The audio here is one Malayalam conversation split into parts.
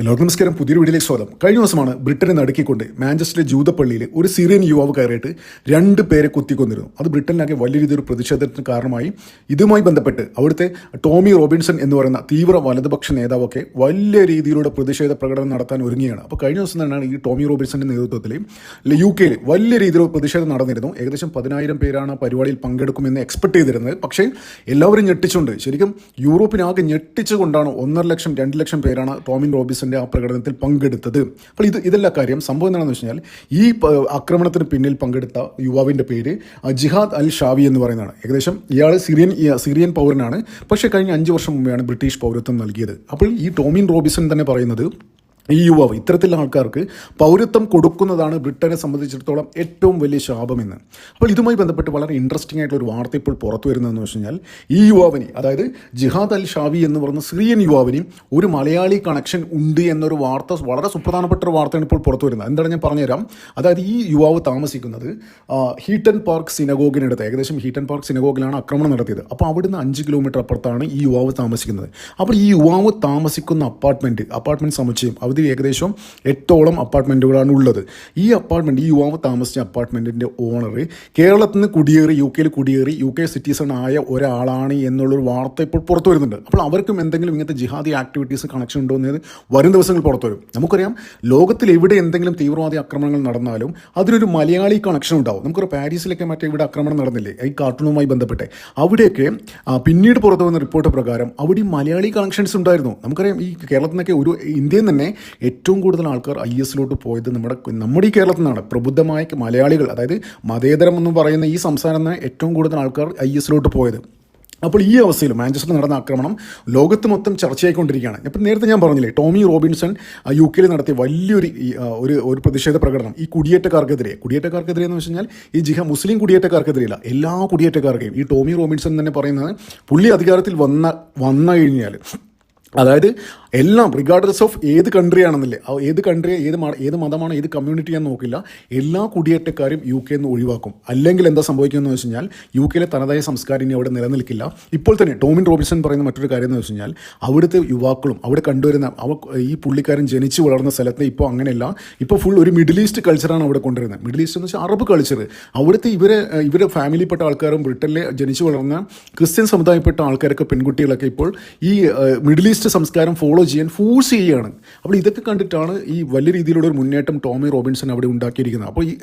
എല്ലാവർക്കും നമസ്കാരം. പുതിയൊരു വീഡിയോയിലേക്ക് സ്വാഗതം. കഴിഞ്ഞ ദിവസമാണ് ബ്രിട്ടനെ നടുക്കിക്കൊണ്ട് മാഞ്ചസ്റ്ററിലെ ജൂതപ്പള്ളിയിൽ ഒരു സിറിയൻ യുവാവ് കയറിയിട്ട് രണ്ട് പേരെ കുത്തിക്കൊന്നിരുന്നു അത് ബ്രിട്ടനിലാകെ വലിയ രീതിയിൽ പ്രതിഷേധത്തിന് കാരണമായി. ഇതുമായി ബന്ധപ്പെട്ട് അവിടുത്തെ ടോമി റോബിൻസൺ എന്ന് പറയുന്ന തീവ്ര വലതുപക്ഷ നേതാവൊക്കെ വലിയ രീതിയിലൂടെ പ്രതിഷേധ പ്രകടനം നടത്താൻ ഒരുങ്ങിയാണ് അപ്പോൾ കഴിഞ്ഞ ദിവസം തന്നെയാണ് ഈ ടോമി റോബിൻസന്റെ നേതൃത്വത്തിൽ യു കെയിൽ വലിയ രീതിയിലുള്ള പ്രതിഷേധം നടന്നിരുന്നു. ഏകദേശം പതിനായിരം പേരാണ് പരിപാടിയിൽ പങ്കെടുക്കുമെന്ന് എക്സ്പെക്ട് ചെയ്തിരുന്നത്. പക്ഷേ എല്ലാവരും ഞെട്ടിച്ചുകൊണ്ട് ശരിക്കും യൂറോപ്പിനാകെ ഞെട്ടിച്ചുകൊണ്ടാണ് ഒന്നര ലക്ഷം രണ്ട് ലക്ഷം പേരാണ് ടോമിൻ റോബിൻസന്റെ ആ പ്രകടനത്തിൽ പങ്കെടുത്തത്. അപ്പോൾ ഇത് ഇതല്ല കാര്യം സംഭവം എന്താണെന്ന് വെച്ച് കഴിഞ്ഞാൽ ഈ ആക്രമണത്തിന് പിന്നിൽ പങ്കെടുത്ത യുവാവിന്റെ പേര് ജിഹാദ് അൽ ഷാവി എന്ന് പറയുന്നതാണ്. ഏകദേശം ഇയാൾ സിറിയൻ സിറിയൻ പൗരനാണ്. പക്ഷേ കഴിഞ്ഞ അഞ്ച് വർഷം മുമ്പെയാണ് ബ്രിട്ടീഷ് പൗരത്വം നൽകിയത്. അപ്പോൾ ഈ ടോമിൻ റോബിസൺ തന്നെ പറയുന്നത് ഈ യുവാവ് ഇത്തരത്തിലുള്ള ആൾക്കാർക്ക് പൗരത്വം കൊടുക്കുന്നതാണ് ബ്രിട്ടനെ സംബന്ധിച്ചിടത്തോളം ഏറ്റവും വലിയ ശാപമെന്ന്. അപ്പോൾ ഇതുമായി ബന്ധപ്പെട്ട് വളരെ ഇൻട്രസ്റ്റിംഗ് ആയിട്ടുള്ള ഒരു വാർത്ത ഇപ്പോൾ പുറത്തു വരുന്നതെന്ന് വെച്ച് കഴിഞ്ഞാൽ ഈ യുവാവിന് അതായത് ജിഹാദ് അൽ ഷാവി എന്ന് പറയുന്ന സിറിയൻ യുവാവിന് ഒരു മലയാളി കണക്ഷൻ ഉണ്ട് എന്നൊരു വാർത്ത വളരെ സുപ്രധാനപ്പെട്ട ഒരു വാർത്തയാണ് ഇപ്പോൾ പുറത്തു വരുന്നത്. എന്താണ് ഞാൻ പറഞ്ഞുതരാം? അതായത് ഈ യുവാവ് താമസിക്കുന്നത് ഹീറ്റൻ പാർക്ക് സിനഗോഗിനടുത്ത് ഏകദേശം ഹീറ്റൻ പാർക്ക് സിനഗോഗിലാണ് ആക്രമണം നടത്തിയത്. അപ്പോൾ അവിടുന്ന് അഞ്ച് കിലോമീറ്റർ അപ്പുറത്താണ് ഈ യുവാവ് താമസിക്കുന്നത്. അപ്പോൾ ഈ യുവാവ് താമസിക്കുന്ന അപ്പാർട്ട്മെന്റ് അപ്പാർട്ട്മെന്റ് സമുച്ചയം അതിൽ ഏകദേശം എട്ടോളം അപ്പാർട്ട്മെന്റുകളാണ് ഉള്ളത്. ഈ അപ്പാർട്ട്മെന്റ് ഈ യുവാവ് താമസിച്ച അപ്പാർട്ട്മെന്റിന്റെ ഓണർ കേരളത്തിൽ നിന്ന് കുടിയേറി യു കെയിൽ കുടിയേറി യു കെ സിറ്റിസൺ ആയ ഒരാളാണ് എന്നുള്ളൊരു വാർത്ത ഇപ്പോൾ പുറത്തു വരുന്നുണ്ട്. അപ്പോൾ അവർക്കും എന്തെങ്കിലും ഇങ്ങനത്തെ ജിഹാദി ആക്ടിവിറ്റീസ് കണക്ഷൻ ഉണ്ടോ എന്നത് വരും ദിവസങ്ങൾ പുറത്തു വരും. നമുക്കറിയാം ലോകത്തിൽ എവിടെ എന്തെങ്കിലും തീവ്രവാദി ആക്രമണങ്ങൾ നടന്നാലും അതിനൊരു മലയാളി കണക്ഷൻ ഉണ്ടാവും. നമുക്കൊരു പാരീസിലൊക്കെ മറ്റേ ഇവിടെ ആക്രമണം നടന്നില്ലേ? ഈ കാർട്ടൂണുമായി ബന്ധപ്പെട്ട്. അവിടെയൊക്കെ പിന്നീട് പുറത്തു വന്ന റിപ്പോർട്ട് പ്രകാരം അവിടെ മലയാളി കണക്ഷൻസ് ഉണ്ടായിരുന്നു. നമുക്കറിയാം ഈ കേരളത്തിൽ നിന്നൊക്കെ ഒരു ഇന്ത്യയിൽ തന്നെ ഏറ്റവും കൂടുതൽ ആൾക്കാർ ഐ എസിലോട്ട് പോയത് നമ്മുടെ നമ്മുടെ ഈ കേരളത്തിൽ നിന്നാണ് പ്രബുദ്ധമായ മലയാളികൾ അതായത് മതേതരം എന്ന് പറയുന്ന ഈ സംസ്ഥാനം നിന്ന് ഏറ്റവും കൂടുതൽ ആൾക്കാർ ഐ എസിലോട്ട് പോയത്. അപ്പോൾ ഈ അവസ്ഥയിൽ മാഞ്ചസ്റ്ററിൽ നടന്ന ആക്രമണം ലോകത്ത് മൊത്തം ചർച്ചയായിക്കൊണ്ടിരിക്കുകയാണ്. ഇപ്പം നേരത്തെ ഞാൻ പറഞ്ഞില്ലേ ടോമി റോബിൻസൺ യു കെയിൽ നടത്തിയ വലിയൊരു ഒരു ഒരു പ്രതിഷേധ പ്രകടനം ഈ കുടിയേറ്റക്കാർക്കെതിരെ. കുടിയേറ്റക്കാർക്കെതിരെ എന്ന് വെച്ച് കഴിഞ്ഞാൽ ഈ ജിഹ മുസ്ലിം കുടിയേറ്റക്കാർക്കെതിരെയില്ല എല്ലാ കുടിയേറ്റക്കാർക്കെയും. ഈ ടോമി റോബിൻസൺ തന്നെ പറയുന്നത് പുള്ളി അധികാരത്തിൽ വന്ന വന്നു കഴിഞ്ഞാൽ അതായത് എല്ലാം റിഗാർഡ്ലെസ് ഓഫ് ഏത് കൺട്രി ആണെന്നില്ലേ ഏത് കൺട്രി ഏത് ഏത് മതമാണ് ഏത് കമ്മ്യൂണിറ്റി ആണെന്ന് നോക്കില്ല എല്ലാ കുടിയേറ്റക്കാരും യു കെ നിന്ന് ഒഴിവാക്കും. അല്ലെങ്കിൽ എന്താ സംഭവിക്കുന്നത് വെച്ച് കഴിഞ്ഞാൽ യു കെയിലെ തനതായ സംസ്കാരം ഇനി അവിടെ നിലനിൽക്കില്ല. ഇപ്പോൾ തന്നെ ടോമിൻ റോബിൻസൺ പറയുന്ന മറ്റൊരു കാര്യം എന്ന് വെച്ച് കഴിഞ്ഞാൽ അവിടുത്തെ യുവാക്കളും അവിടെ കണ്ടുവരുന്ന അവ ഈ പുള്ളിക്കാരൻ ജനിച്ചു വളർന്ന സ്ഥലത്ത് ഇപ്പോൾ അങ്ങനെയല്ല ഇപ്പോൾ ഫുൾ ഒരു മിഡിൽ ഈസ്റ്റ് കൾച്ചറാണ് അവിടെ കൊണ്ടുവരുന്നത്. മിഡിൽ ഈസ്റ്റ് എന്ന് വെച്ചാൽ അറബ് കൾച്ചർ അവിടുത്തെ ഇവരെ ഇവരെ ഫാമിലിപ്പെട്ട ആൾക്കാരും ബ്രിട്ടനിലെ ജനിച്ചു വളർന്ന ക്രിസ്ത്യൻ സമുദായപ്പെട്ട ആൾക്കാരൊക്കെ പെൺകുട്ടികളൊക്കെ ഇപ്പോൾ ഈ മിഡിൽ ഈസ്റ്റ് സംസ്കാരം ഫോളോ ചെയ്യാൻ ഫോഴ്സ് ചെയ്യുകയാണ്. അപ്പോൾ ഇതൊക്കെ കണ്ടിട്ടാണ് ഈ വലിയ രീതിയിലുള്ള ഒരു മുന്നേറ്റം ടോമി റോബിൻസൺ അവിടെ ഉണ്ടാക്കിയിരിക്കുന്നത്. അപ്പോൾ ഈ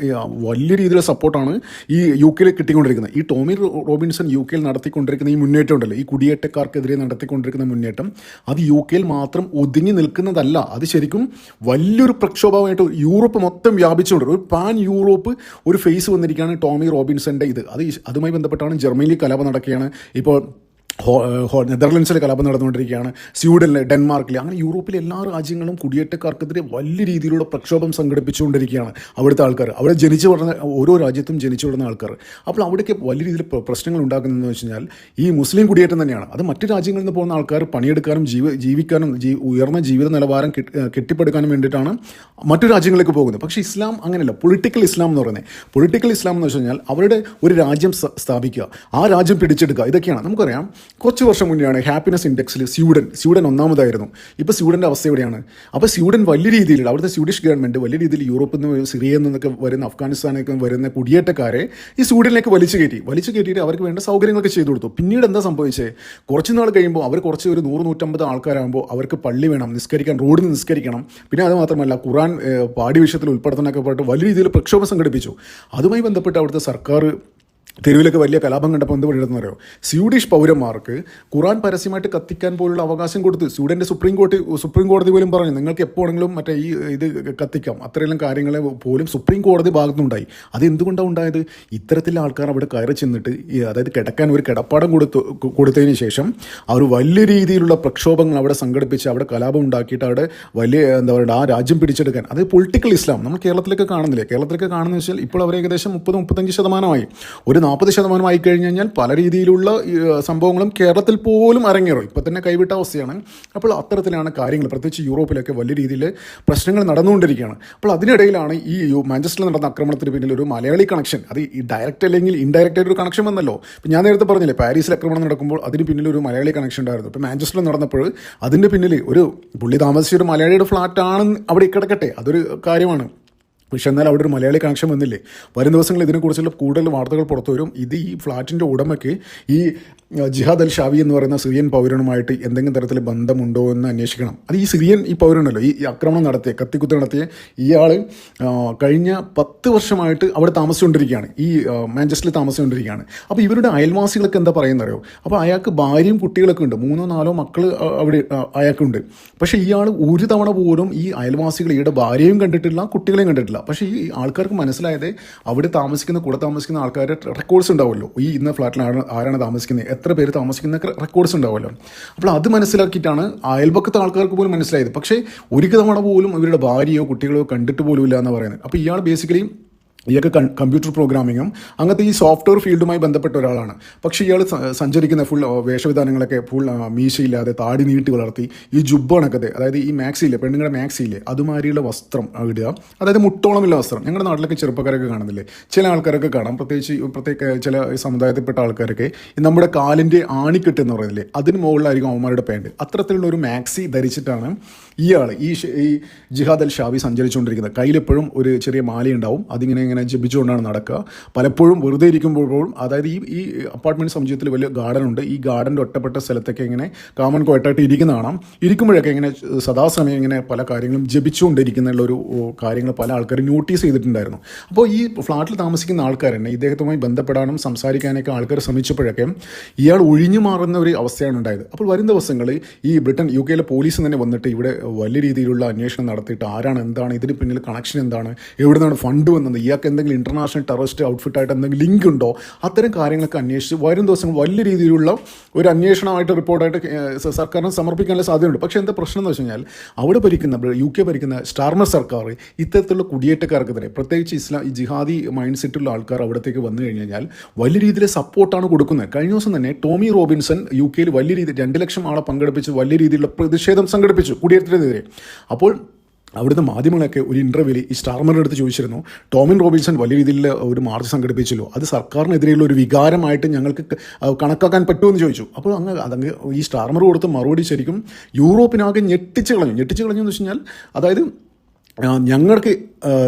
വലിയ രീതിയിലുള്ള സപ്പോർട്ടാണ് ഈ യു കെയിൽ കിട്ടിക്കൊണ്ടിരിക്കുന്നത്. ഈ ടോമി റോബിൻസൺ യു കെയിൽ നടത്തിക്കൊണ്ടിരിക്കുന്ന ഈ മുന്നേറ്റം ഉണ്ടല്ലോ. ഈ കുടിയേറ്റക്കാർക്കെതിരെ നടത്തിക്കൊണ്ടിരിക്കുന്ന മുന്നേറ്റം. അത് യു കെയിൽ മാത്രം ഒതുങ്ങി നിൽക്കുന്നതല്ല. അത് ശരിക്കും വലിയൊരു പ്രക്ഷോഭമായിട്ട് യൂറോപ്പ് മൊത്തം വ്യാപിച്ചുകൊണ്ട് ഒരു പാൻ യൂറോപ്പ് ഒരു ഫേസ് വന്നിരിക്കുകയാണ് ടോമി റോബിൻസന്റെ ഇത്. അത് അതുമായി ബന്ധപ്പെട്ടാണ് ജർമ്മനിയിൽ കലാപം നടക്കുകയാണ്. ഇപ്പോൾ നെതർലൻഡ്സിൽ കലാപം നടന്നുകൊണ്ടിരിക്കുകയാണ് സ്വീഡനിൽ ഡെൻമാർക്കിൽ അങ്ങനെ യൂറോപ്പിലെ എല്ലാ രാജ്യങ്ങളും കുടിയേറ്റക്കാർക്കെതിരെ വലിയ രീതിയിലുള്ള പ്രക്ഷോഭം സംഘടിപ്പിച്ചുകൊണ്ടിരിക്കുകയാണ് അവിടുത്തെ ആൾക്കാർ. അവിടെ ജനിച്ചു വളർന്ന ഓരോ രാജ്യത്തും ജനിച്ചു വളർന്ന ആൾക്കാർ. അപ്പോൾ അവിടേക്ക് വലിയ രീതിയിൽ പ്രശ്നങ്ങൾ ഉണ്ടാക്കുന്നതെന്ന് വെച്ച് കഴിഞ്ഞാൽ ഈ മുസ്ലിം കുടിയേറ്റം തന്നെയാണ്. അത് മറ്റു രാജ്യങ്ങളിൽ നിന്ന് പോകുന്ന ആൾക്കാർ പണിയെടുക്കാനും ജീവ ജീവിക്കാനും ഉയർന്ന ജീവിത നിലവാരം കെട്ടിപ്പടുക്കാനും വേണ്ടിയിട്ടാണ് മറ്റു രാജ്യങ്ങളിലേക്ക് പോകുന്നത്. പക്ഷേ ഇസ്ലാം അങ്ങനെയല്ല. പൊളിറ്റിക്കൽ ഇസ്ലാം എന്ന് പറയുന്നത്. പൊളിറ്റിക്കൽ ഇസ്ലാം എന്ന് വെച്ച് കഴിഞ്ഞാൽ അവരുടെ ഒരു രാജ്യം സ്ഥാപിക്കുക. ആ രാജ്യം പിടിച്ചെടുക്കുക. ഇതൊക്കെയാണ്. നമുക്കറിയാം കുറച്ച് വർഷം മുന്നെയാണ് ഹാപ്പിനെസ് ഇൻഡെക്സിൽ സ്വീഡൻ സ്വീഡൻ ഒന്നാമതായിരുന്നു. ഇപ്പോൾ സ്വീഡന്റെ അവസ്ഥ എവിടെയാണ്? അപ്പോൾ സ്വീഡൻ വലിയ രീതിയിൽ അവിടുത്തെ സ്വീഡിഷ് ഗവൺമെന്റ് വലിയ രീതിയിൽ യൂറോപ്പിൽ നിന്ന് സിറിയയിൽ നിന്നൊക്കെ വരുന്ന അഫ്ഗാനിസ്ഥാനൊക്കെ വരുന്ന കുടിയേറ്റക്കാരെ ഈ സ്വീഡനിലേക്ക് വലിച്ചു കയറ്റി. വലിച്ചു കയറ്റിയിട്ട് അവർക്ക് വേണ്ട സൗകര്യങ്ങളൊക്കെ ചെയ്തു കൊടുത്തു. പിന്നീട് എന്താ സംഭവിച്ചത് കുറച്ച് നാൾ കഴിയുമ്പോൾ അവർ കുറച്ച് ഒരു നൂറ് നൂറ്റമ്പത് ആൾക്കാരാകുമ്പോൾ അവർക്ക് പള്ളി വേണം നിസ്കരിക്കാൻ റോഡിൽ നിസ്കരിക്കണം. പിന്നെ അത് മാത്രമല്ല ഖുറാൻ പാഠ്യവിഷയത്തിൽ ഉൾപ്പെടുത്താനൊക്കെ പറഞ്ഞിട്ട് വലിയ രീതിയിൽ പ്രക്ഷോഭം സംഘടിപ്പിച്ചു. അതുമായി ബന്ധപ്പെട്ട് അവിടുത്തെ സർക്കാർ തെരുവിലൊക്കെ വലിയ കലാപം കണ്ടപ്പോൾ എന്ത് പണിയെടുത്തെന്ന് പറയുമോ സ്വീഡിഷ് പൗരന്മാർക്ക് ഖുറാൻ പരസ്യമായിട്ട് കത്തിക്കാൻ പോലുള്ള അവകാശം കൊടുത്ത് സ്വീഡന്റെ സുപ്രീം കോടതി സുപ്രീം കോടതി പോലും പറഞ്ഞു നിങ്ങൾക്ക് എപ്പോഴെങ്കിലും മറ്റേ ഈ ഇത് കത്തിക്കാം. അത്രയെല്ലാം കാര്യങ്ങളെ പോലും സുപ്രീം കോടതി ഭാഗത്തുനിന്നുണ്ടായി. അത് എന്തുകൊണ്ടാണ് ഉണ്ടായത്? ഇത്തരത്തിലുള്ള ആൾക്കാർ അവിടെ കയറി ചെന്നിട്ട് അതായത് കിടക്കാൻ ഒരു കിടപ്പാടം കൊടുത്തു കൊടുത്തതിന് ശേഷം അവർ വലിയ രീതിയിലുള്ള പ്രക്ഷോഭങ്ങൾ അവിടെ സംഘടിപ്പിച്ച് അവിടെ കലാപം ഉണ്ടാക്കിയിട്ട് അവിടെ വലിയ എന്താ പറയുക ആ രാജ്യം പിടിച്ചെടുക്കാൻ. അത് പൊളിറ്റിക്കൽ ഇസ്ലാം. നമ്മൾ കേരളത്തിലൊക്കെ കാണുന്നില്ലേ? കേരളത്തിലൊക്കെ കാണുന്ന വെച്ചാൽ ഇപ്പോൾ അവർ ഏകദേശം മുപ്പത് മുപ്പത്തഞ്ച് ശതമാനമായി. ഒരു നാൽപ്പത് ശതമാനം കഴിഞ്ഞ് കഴിഞ്ഞാൽ പല രീതിയിലുള്ള സംഭവങ്ങളും കേരളത്തിൽ പോലും അരങ്ങേറും. ഇപ്പം തന്നെ കൈവിട്ട അവസ്ഥയാണ്. അപ്പോൾ അത്തരത്തിലാണ് കാര്യങ്ങൾ. പ്രത്യേകിച്ച് യൂറോപ്പിലൊക്കെ വലിയ രീതിയിൽ പ്രശ്നങ്ങൾ നടന്നുകൊണ്ടിരിക്കുകയാണ്. അപ്പോൾ അതിനിടയിലാണ് ഈ മാഞ്ചസ്റ്ററിൽ നടന്ന ആക്രമണത്തിന് പിന്നിൽ ഒരു മലയാളി കണക്ഷൻ അത് ഈ ഡയറക്റ്റ് അല്ലെങ്കിൽ ഇൻഡയറക്റ്റ് ഒരു കണക്ഷൻ വന്നല്ലോ. ഇപ്പം ഞാൻ നേരത്തെ പറഞ്ഞില്ലേ പാരീസിൽ ആക്രമണം നടക്കുമ്പോൾ അതിന് പിന്നിൽ ഒരു മലയാളി കണക്ഷൻ ഉണ്ടായിരുന്നു. ഇപ്പം മാഞ്ചസ്റ്ററിൽ നടന്നപ്പോൾ അതിന്റെ പിന്നിൽ ഒരു പുള്ളി താമസിച്ച ഒരു മലയാളിയുടെ ഫ്ലാറ്റാണെന്ന് അവിടെ കിടക്കട്ടെ. അതൊരു കാര്യമാണ്. പക്ഷെ എന്നാൽ അവിടെ ഒരു മലയാളി കണക്ഷൻ വന്നില്ലേ? വരും ദിവസങ്ങളിൽ ഇതിനെക്കുറിച്ചുള്ള കൂടുതൽ വാർത്തകൾ പുറത്തുവരും ഇത് ഈ ഫ്ലാറ്റിന്റെ ഉടമയ്ക്ക് ഈ ജിഹാദ് അൽ ഷാവി എന്ന് പറയുന്ന സിറിയൻ പൗരനുമായിട്ട് എന്തെങ്കിലും തരത്തിൽ ബന്ധമുണ്ടോ എന്ന് അന്വേഷിക്കണം. അത് ഈ സിറിയൻ ഈ പൗരനല്ലോ ഈ ആക്രമണം നടത്തിയ കത്തിക്കുത്ത് നടത്തിയ ഇയാൾ കഴിഞ്ഞ പത്ത് വർഷമായിട്ട് അവിടെ താമസിച്ചുകൊണ്ടിരിക്കുകയാണ്. ഈ മാഞ്ചസ്റ്ററിൽ താമസിച്ചുകൊണ്ടിരിക്കുകയാണ്. അപ്പോൾ ഇവരുടെ അയൽവാസികളൊക്കെ എന്താ പറയുന്നറിയോ? അപ്പോൾ അയാൾക്ക് ഭാര്യയും കുട്ടികളൊക്കെ ഉണ്ട്. മൂന്നോ നാലോ മക്കൾ അവിടെ അയാൾക്കുണ്ട്. പക്ഷേ ഇയാൾ ഒരു തവണ പോലും ഈ അയൽവാസികൾ ഈയുടെ ഭാര്യയും കണ്ടിട്ടില്ല കുട്ടികളെയും കണ്ടിട്ടില്ല. പക്ഷേ ഈ ആൾക്കാർക്ക് മനസ്സിലായത് അവിടെ താമസിക്കുന്ന കൂടെ താമസിക്കുന്ന ആൾക്കാരുടെ റെക്കോർഡ്സ് ഉണ്ടാവുമല്ലോ. ഈ ഇന്ന ഫ്ലാറ്റിലാണ് ആരാണ് താമസിക്കുന്നത്? എത്ര പേര് താമസിക്കുന്ന റെക്കോർഡ്സ് ഉണ്ടാവുമല്ലോ. അപ്പോൾ അത് മനസ്സിലാക്കിയിട്ടാണ് അയൽപക്കത്തെ ആൾക്കാർക്ക് പോലും മനസ്സിലായത്. പക്ഷേ ഒരു തവണ പോലും ഇവരുടെ ഭാര്യയോ കുട്ടികളോ കണ്ടിട്ട് പോലും ഇല്ല എന്ന് പറയുന്നത്. അപ്പോൾ ഇയാൾ ബേസിക്കലി ഇയാൾക്ക് കമ്പ്യൂട്ടർ പ്രോഗ്രാമിങ്ങും അങ്ങനത്തെ ഈ സോഫ്റ്റ്വെയർ ഫീൽഡുമായി ബന്ധപ്പെട്ട ഒരാളാണ്. പക്ഷേ ഇയാൾ സഞ്ചരിക്കുന്ന ഫുൾ വേഷവിധാനങ്ങളൊക്കെ ഫുൾ മീശയില്ലാതെ താടി നീട്ടി വളർത്തി ഈ ജുബ്ബണക്കത്തെ അതായത് ഈ മാക്സിയില്ലേ പെണ്ണുങ്ങളുടെ മാക്സിയില്ലേ അതുമാതിരിയുള്ള വസ്ത്രം ഇടുക. അതായത് മുട്ടോളമുള്ള വസ്ത്രം. ഞങ്ങളുടെ നാട്ടിലൊക്കെ ചെറുപ്പക്കാരൊക്കെ കാണുന്നില്ലേ? ചില ആൾക്കാരൊക്കെ കാണാം. പ്രത്യേകിച്ച് പ്രത്യേക ചില സമുദായത്തിൽപ്പെട്ട ആൾക്കാരൊക്കെ നമ്മുടെ കാലിന്റെ ആണിക്കെട്ട് എന്ന് പറയുന്നില്ലേ അതിന് മുകളിലായിരിക്കും അവന്മാരുടെ പാന്റ് അത്തരത്തിലുള്ള ഒരു മാക്സി ധരിച്ചിട്ടാണ് ഇയാൾ ഈ ഈ ജിഹാദ് അൽ ഷാവി സഞ്ചരിച്ചുകൊണ്ടിരിക്കുന്നത്. കയ്യിലെപ്പോഴും ഒരു ചെറിയ മാലയുണ്ടാവും. അതിങ്ങനെ ഇങ്ങനെ ജപിച്ചുകൊണ്ടാണ് നടക്കുക. പലപ്പോഴും വെറുതെ ഇരിക്കുമ്പോഴും അതായത് ഈ ഈ അപ്പാർട്ട്മെന്റ് സമുച്ചയത്തിൽ വലിയ ഗാർഡൻ ഉണ്ട് ഈ ഗാർഡന്റെ ഒറ്റപ്പെട്ട സ്ഥലത്തൊക്കെ ഇങ്ങനെ കാമൺ കോട്ടായിട്ട് ഇരിക്കുന്ന കാണാം. ഇരിക്കുമ്പോഴൊക്കെ ഇങ്ങനെ സദാസമയം ഇങ്ങനെ പല കാര്യങ്ങളും ജപിച്ചുകൊണ്ടിരിക്കുന്ന ഒരു കാര്യങ്ങൾ പല ആൾക്കാരും നോട്ടീസ് ചെയ്തിട്ടുണ്ടായിരുന്നു. അപ്പോൾ ഈ ഫ്ലാറ്റിൽ താമസിക്കുന്ന ആൾക്കാർ ഇദ്ദേഹത്തുമായി ബന്ധപ്പെടാനും സംസാരിക്കാനൊക്കെ ആൾക്കാർ ശ്രമിച്ചപ്പോഴൊക്കെ ഇയാൾ ഒഴിഞ്ഞു മാറുന്ന ഒരു അവസ്ഥയാണ് ഉണ്ടായത്. അപ്പോൾ വരും ദിവസങ്ങളിൽ ഈ ബ്രിട്ടൻ യു കെയിലെ പോലീസ് തന്നെ വന്നിട്ട് ഇവിടെ വലിയ രീതിയിലുള്ള അന്വേഷണം നടത്തിയിട്ട് ആരാണ് എന്താണ് ഇതിന് പിന്നിൽ കണക്ഷൻ എന്താണ് എവിടെ നിന്നാണ് ഫണ്ട് വന്നത് ഇയാൾക്ക് എന്തെങ്കിലും ഇന്റർനാഷണൽ ടെററിസ്റ്റ് ഔട്ട്ഫിറ്റായിട്ട് എന്തെങ്കിലും ലിങ്ക് ഉണ്ടോ? അത്തരം കാര്യങ്ങളൊക്കെ അന്വേഷിച്ച് വരും ദിവസങ്ങൾ വലിയ രീതിയിലുള്ള ഒരു അന്വേഷണമായിട്ട് റിപ്പോർട്ടായിട്ട് സർക്കാരിന് സമർപ്പിക്കാനുള്ള സാധ്യതയുണ്ട്. പക്ഷേ എന്താ പ്രശ്നം എന്ന് വെച്ച് കഴിഞ്ഞാൽ അവിടെ ഭരിക്കുന്ന യു കെ ഭരിക്കുന്ന സ്റ്റാർമർ സർക്കാർ ഇത്തരത്തിലുള്ള കുടിയേറ്റക്കാർക്കെതിരെ പ്രത്യേകിച്ച് ഇസ്ലാം ഈ ജിഹാദി മൈൻഡ് സെറ്റുള്ള ആൾക്കാർ അവിടത്തേക്ക് വന്നു കഴിഞ്ഞ് കഴിഞ്ഞാൽ വലിയ രീതിയിൽ സപ്പോർട്ടാണ് കൊടുക്കുന്നത്. കഴിഞ്ഞ ദിവസം തന്നെ ടോമി റോബിൻസൺ യു കെയിൽ വലിയ രീതിയിൽ രണ്ട് ലക്ഷം ആളെ പങ്കെടുപ്പിച്ച് വലിയ രീതിയിലുള്ള പ്രതിഷേധം സംഘടിപ്പിച്ചു കുടിയേറ്റത്തിനെതിരെ. അപ്പോൾ അവിടുന്ന് മാധ്യമങ്ങളൊക്കെ ഒരു ഇന്റർവ്യൂവിൽ ഈ സ്റ്റാർമറിന്റെ അടുത്ത് ചോദിച്ചിരുന്നു ടോമിൻ റോബിൻസൺ വലിയ രീതിയിൽ ഒരു മാർച്ച് സംഘടിപ്പിച്ചല്ലോ അത് സർക്കാരിനെതിരെയുള്ള ഒരു വികാരമായിട്ട് ഞങ്ങൾക്ക് കണക്കാക്കാൻ പറ്റുമെന്ന് ചോദിച്ചു. അപ്പോൾ അങ്ങ് അതങ്ങ് ഈ സ്റ്റാർമർ കൊടുത്ത മറുപടി ശരിക്കും യൂറോപ്പിനാകെ ഞെട്ടിച്ച് കളഞ്ഞു. ഞെട്ടിച്ച് കളഞ്ഞു എന്ന് വെച്ച് കഴിഞ്ഞാൽ അതായത് ഞങ്ങൾക്ക്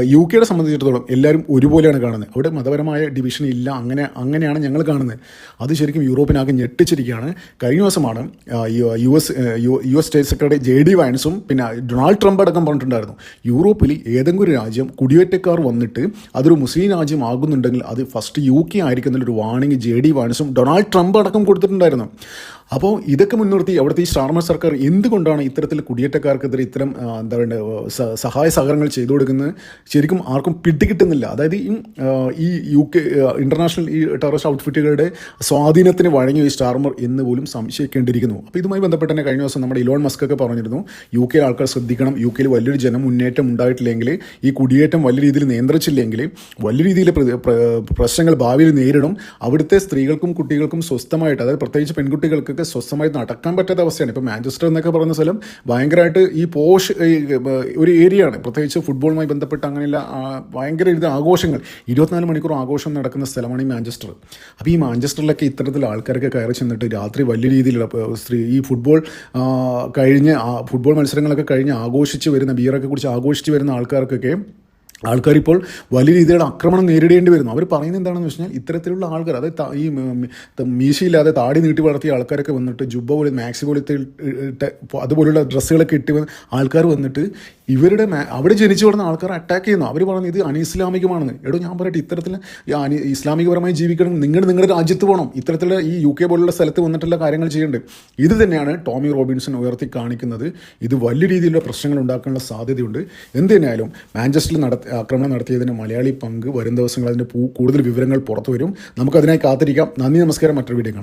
യു കെയുടെ സംബന്ധിച്ചിടത്തോളം എല്ലാവരും ഒരുപോലെയാണ് കാണുന്നത്. അവിടെ മതപരമായ ഡിവിഷൻ ഇല്ല. അങ്ങനെ അങ്ങനെയാണ് ഞങ്ങൾ കാണുന്നത്. അത് ശരിക്കും യൂറോപ്പിനാകെ ഞെട്ടിച്ചിരിക്കുകയാണ്. കഴിഞ്ഞ ദിവസമാണ് U- S U S state secretary J D വാൻസും പിന്നെ ഡൊണാൾഡ് ട്രംപ് അടക്കം പറഞ്ഞിട്ടുണ്ടായിരുന്നു. യൂറോപ്പിൽ ഏതെങ്കിലും ഒരു രാജ്യം കുടിയേറ്റക്കാർ വന്നിട്ട് അതൊരു മുസ്ലിം രാജ്യം ആകുന്നുണ്ടെങ്കിൽ അത് ഫസ്റ്റ് യു കെ ആയിരിക്കുന്നൊരു വാണിംഗ് ജെ ഡി വാൻസും ഡൊണാൾഡ് ട്രംപ് അടക്കം കൊടുത്തിട്ടുണ്ടായിരുന്നു. അപ്പോൾ ഇതൊക്കെ മുൻനിർത്തി അവിടുത്തെ ഈ സ്റ്റാർമർ സർക്കാർ എന്തുകൊണ്ടാണ് ഇത്തരത്തിൽ കുടിയേറ്റക്കാർക്കെതിരെ ഇത്തരം എന്താ പറയുക സഹായ സഹകരണങ്ങൾ ചെയ്തു കൊടുക്കുന്നത്? ശരിക്കും ആർക്കും പിടികിട്ടുന്നില്ല. അതായത് ഈ യു കെ ഇന്റർനാഷണൽ ഈ ടെററിസ്റ്റ് ഔട്ട്ഫിറ്റുകളുടെ സ്വാധീനത്തിന് വഴങ്ങിയ ഈ സ്റ്റാർമർ എന്ന് പോലും സംശയിക്കേണ്ടിയിരിക്കുന്നു. അപ്പോൾ ഇതുമായി ബന്ധപ്പെട്ട് തന്നെ കഴിഞ്ഞ ദിവസം നമ്മുടെ ഇലോൺ മസ്ക് ഒക്കെ പറഞ്ഞിരുന്നു യു കെ ആൾക്കാർ ശ്രദ്ധിക്കണം യു കെയിൽ വലിയൊരു ജനം മുന്നേറ്റം ഉണ്ടായിട്ടില്ലെങ്കിൽ ഈ കുടിയേറ്റം വലിയ രീതിയിൽ നിയന്ത്രിച്ചില്ലെങ്കിൽ വലിയ രീതിയിൽ പ്ര- പ്ര- പ്രശ്നങ്ങൾ ഭാവിയിൽ നേരിടും. അവിടുത്തെ സ്ത്രീകൾക്കും കുട്ടികൾക്കും സ്വസ്ഥമായിട്ട് അതായത് പ്രത്യേകിച്ച് പെൺകുട്ടികൾക്കൊക്കെ സ്വസ്ഥമായി നടക്കാൻ പറ്റാത്ത അവസ്ഥയാണ്. ഇപ്പോൾ മാഞ്ചസ്റ്റർ എന്നൊക്കെ പറയുന്ന സ്ഥലം ഭയങ്കരമായിട്ട് ഈ പോഷ് ഒരു ഏരിയയാണ്. പ്രത്യേകിച്ച് ഫുട്ബോളുമായി ബന്ധപ്പെട്ട് അങ്ങനെയുള്ള ഭയങ്കര ഇത് ആഘോഷങ്ങൾ. ഇരുപത്തിനാല് മണിക്കൂർ ആഘോഷം നടക്കുന്ന സ്ഥലമാണ് ഈ മാഞ്ചസ്റ്റർ. അപ്പോൾ ഈ മാഞ്ചസ്റ്ററിലൊക്കെ ഇത്തരത്തിൽ ആൾക്കാരൊക്കെ കയറി ചെന്നിട്ട് രാത്രി വലിയ രീതിയിലുള്ള സ്ത്രീ ഈ ഫുട്ബോൾ കഴിഞ്ഞ് ഫുട്ബോൾ മത്സരങ്ങളൊക്കെ കഴിഞ്ഞ് ആഘോഷിച്ച് വരുന്ന ബിയറൊക്കെ കുറിച്ച് ആഘോഷിച്ച് വരുന്ന ആൾക്കാർക്കൊക്കെ ആൾക്കാരിപ്പോൾ വലിയ രീതിയിലുള്ള ആക്രമണം നേരിടേണ്ടി വരുന്നു. അവർ പറയുന്നത് എന്താണെന്ന് വെച്ച് കഴിഞ്ഞാൽ ഇത്തരത്തിലുള്ള ആൾക്കാർ അതായത് ഈ മീശയില്ലാതെ താടി നീട്ടി വളർത്തിയ ആൾക്കാരൊക്കെ വന്നിട്ട് ജുബ്ബ പോലെ മാക്സി പോലത്തെ ഇട്ട് അതുപോലുള്ള ഡ്രസ്സുകളൊക്കെ ഇട്ട് ആൾക്കാർ വന്നിട്ട് ഇവരുടെ അവിടെ ജനിച്ചു വളർന്ന ആൾക്കാർ അറ്റാക്ക് ചെയ്യുന്നു. അവർ പറയുന്നത് ഇത് അനിസ്ലാമികമാണെന്ന്. എടോ ഞാൻ പറയട്ടെ ഇത്തരത്തിൽ ഇസ്ലാമികപരമായി ജീവിക്കണം നിങ്ങൾ നിങ്ങളുടെ രാജ്യത്ത് പോകണം ഇത്തരത്തിലുള്ള ഈ യു കെ പോലുള്ള സ്ഥലത്ത് വന്നിട്ടുള്ള കാര്യങ്ങൾ ചെയ്യേണ്ടത് ഇത് തന്നെയാണ് ടോമി റോബിൻസൺ ഉയർത്തി കാണിക്കുന്നത്. ഇത് വലിയ രീതിയിലുള്ള പ്രശ്നങ്ങൾ ഉണ്ടാക്കാനുള്ള സാധ്യതയുണ്ട്. എന്ത് തന്നെയായാലും മാഞ്ചസ്റ്ററിൽ നടത്തി ആക്രമണം നടത്തിയതിന് മലയാളി പങ്ക് വരും ദിവസങ്ങൾ അതിന്റെ കൂടുതൽ വിവരങ്ങൾ പുറത്തു വരും. നമുക്കതിനായി കാത്തിരിക്കാം. നന്ദി നമസ്കാരം. മറ്റൊരു വീഡിയോ